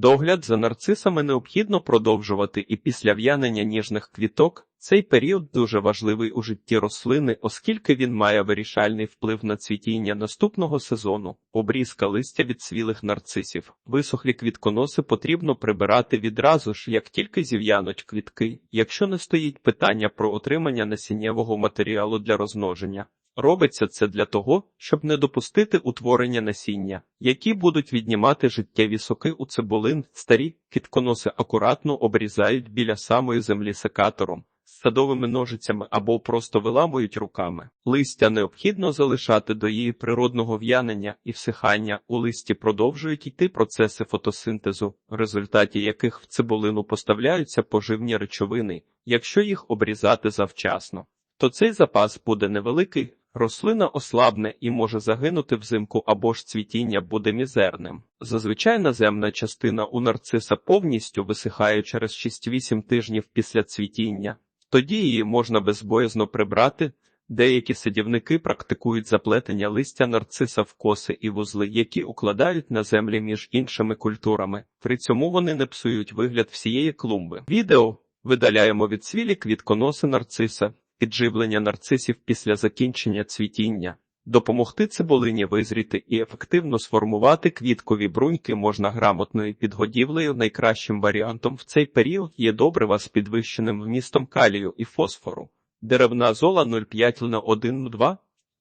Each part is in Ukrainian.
Догляд за нарцисами необхідно продовжувати і після в'янення ніжних квіток. Цей період дуже важливий у житті рослини, оскільки він має вирішальний вплив на цвітіння наступного сезону. Обрізка листя від свілих нарцисів. Висохлі квітконоси потрібно прибирати відразу ж, як тільки зів'януть квітки, якщо не стоїть питання про отримання насіннєвого матеріалу для розмноження. Робиться це для того, щоб не допустити утворення насіння, які будуть віднімати життєві соки у цибулин. Старі кітконоси акуратно обрізають біля самої землі секатором, з садовими ножицями або просто виламують руками. Листя необхідно залишати до її природного в'янення і всихання. У листі продовжують йти процеси фотосинтезу, в результаті яких в цибулину поставляються поживні речовини, якщо їх обрізати завчасно. То цей запас буде невеликий, Рослина ослабне і може загинути взимку або ж цвітіння буде мізерним. Зазвичай наземна частина у нарциса повністю висихає через 6-8 тижнів після цвітіння, тоді її можна безбоязно прибрати. Деякі садівники практикують заплетення листя нарциса в коси і вузли, які укладають на землі між іншими культурами. При цьому вони не псують вигляд всієї клумби. Відео видаляємо від свілі квітконоси нарциса підживлення нарцисів після закінчення цвітіння. Допомогти цибулині визріти і ефективно сформувати квіткові бруньки можна грамотною підгодівлею. Найкращим варіантом в цей період є добрива з підвищеним вмістом калію і фосфору, деревна зола 0,5 на 1,2,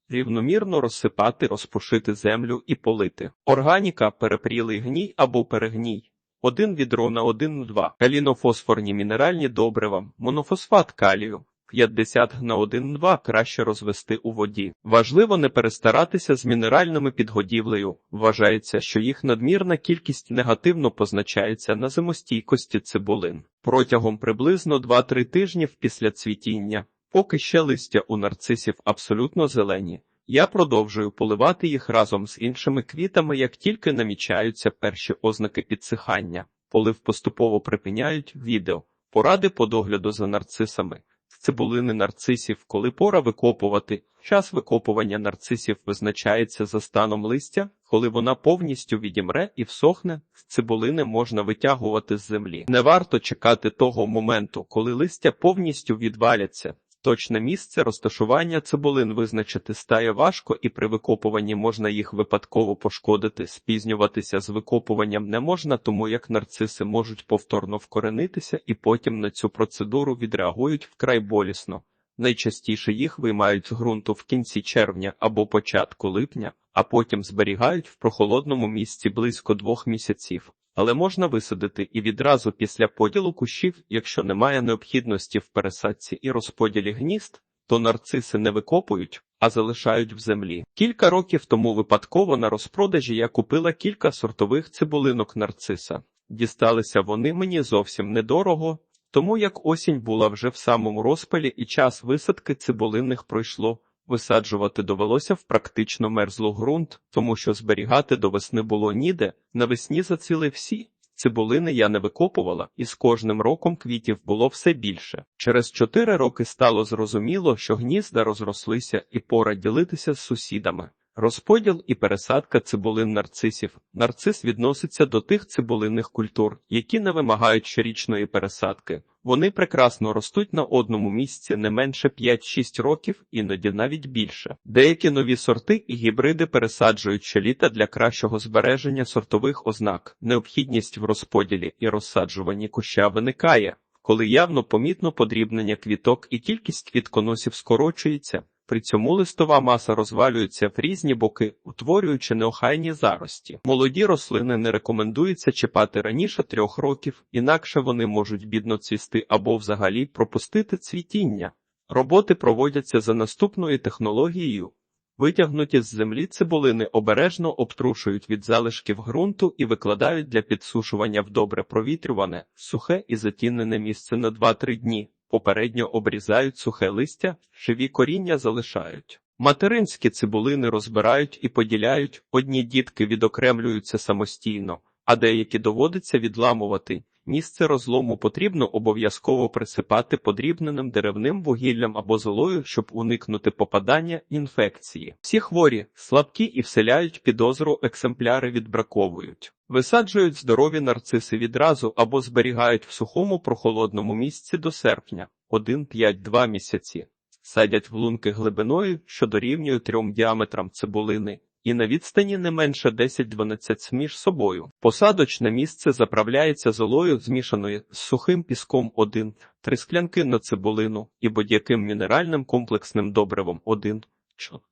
рівномірно розсипати, розпушити землю і полити. Органіка, перепрілий гній або перегній. Один відро на 1,2. Калінофосфорні мінеральні добрива, монофосфат калію. 50 на 1,2 краще розвести у воді. Важливо не перестаратися з мінеральними підгодівлею. Вважається, що їх надмірна кількість негативно позначається на зимостійкості цибулин. Протягом приблизно 2-3 тижнів після цвітіння, поки ще листя у нарцисів абсолютно зелені. Я продовжую поливати їх разом з іншими квітами, як тільки намічаються перші ознаки підсихання. Полив поступово припиняють відео, поради по догляду за нарцисами цибулини нарцисів, коли пора викопувати. Час викопування нарцисів визначається за станом листя, коли вона повністю відімре і всохне, з цибулини можна витягувати з землі. Не варто чекати того моменту, коли листя повністю відваляться. Точне місце розташування цибулин визначити стає важко, і при викопуванні можна їх випадково пошкодити. Спізнюватися з викопуванням не можна, тому як нарциси можуть повторно вкоренитися і потім на цю процедуру відреагують вкрай болісно. Найчастіше їх виймають з ґрунту в кінці червня або початку липня, а потім зберігають в прохолодному місці близько двох місяців але можна висадити і відразу після поділу кущів, якщо немає необхідності в пересадці і розподілі гнізд, то нарциси не викопують, а залишають в землі. Кілька років тому випадково на розпродажі я купила кілька сортових цибулинок нарциса. Дісталися вони мені зовсім недорого, тому як осінь була вже в самому розпалі і час висадки цибулинних пройшло. Висаджувати довелося в практично мерзло ґрунт, тому що зберігати до весни було ніде. Навесні заціли всі. Цибулини я не викопувала, і з кожним роком квітів було все більше. Через чотири роки стало зрозуміло, що гнізда розрослися і пора ділитися з сусідами. Розподіл і пересадка цибулин нарцисів. Нарцис відноситься до тих цибулинних культур, які не вимагають щорічної пересадки. Вони прекрасно ростуть на одному місці не менше 5-6 років, іноді навіть більше. Деякі нові сорти і гібриди пересаджують щоліта для кращого збереження сортових ознак. Необхідність в розподілі і розсаджуванні куща виникає, коли явно помітно подрібнення квіток і кількість квітконосів скорочується. При цьому листова маса розвалюється в різні боки, утворюючи неохайні зарості. Молоді рослини не рекомендується чіпати раніше трьох років, інакше вони можуть бідно цвісти або взагалі пропустити цвітіння. Роботи проводяться за наступною технологією. Витягнуті з землі цибулини обережно обтрушують від залишків ґрунту і викладають для підсушування в добре провітрюване, сухе і затінене місце на 2-3 дні. Попередньо обрізають сухе листя, живі коріння залишають. Материнські цибулини розбирають і поділяють, одні дітки відокремлюються самостійно, а деякі доводиться відламувати. Місце розлому потрібно обов'язково присипати подрібненим деревним вугіллям або золою, щоб уникнути попадання інфекції. Всі хворі, слабкі і вселяють підозру, екземпляри відбраковують. Висаджують здорові нарциси відразу або зберігають в сухому прохолодному місці до серпня 1-5-2 місяці. Садять в лунки глибиною, що дорівнює трьом діаметрам цибулини, і на відстані не менше 10-12 між собою. Посадочне місце заправляється золою, змішаною з сухим піском 1, 3 склянки на цибулину і будь-яким мінеральним комплексним добривом 1,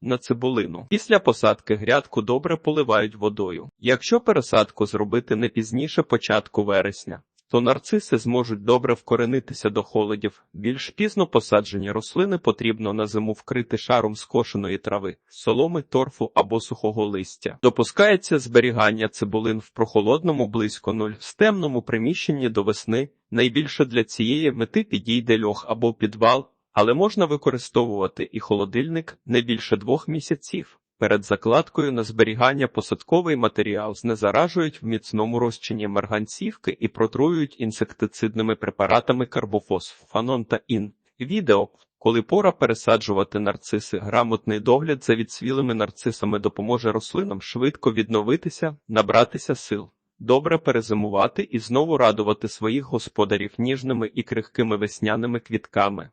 на цибулину. Після посадки грядку добре поливають водою. Якщо пересадку зробити не пізніше початку вересня, то нарциси зможуть добре вкоренитися до холодів. Більш пізно посаджені рослини потрібно на зиму вкрити шаром скошеної трави, соломи, торфу або сухого листя. Допускається зберігання цибулин в прохолодному близько нуль в темному приміщенні до весни. Найбільше для цієї мети підійде льох або підвал, але можна використовувати і холодильник не більше двох місяців. Перед закладкою на зберігання посадковий матеріал знезаражують в міцному розчині марганцівки і протруюють інсектицидними препаратами карбофос, фанон та ін. Відео, коли пора пересаджувати нарциси, грамотний догляд за відсвілими нарцисами допоможе рослинам швидко відновитися, набратися сил, добре перезимувати і знову радувати своїх господарів ніжними і крихкими весняними квітками.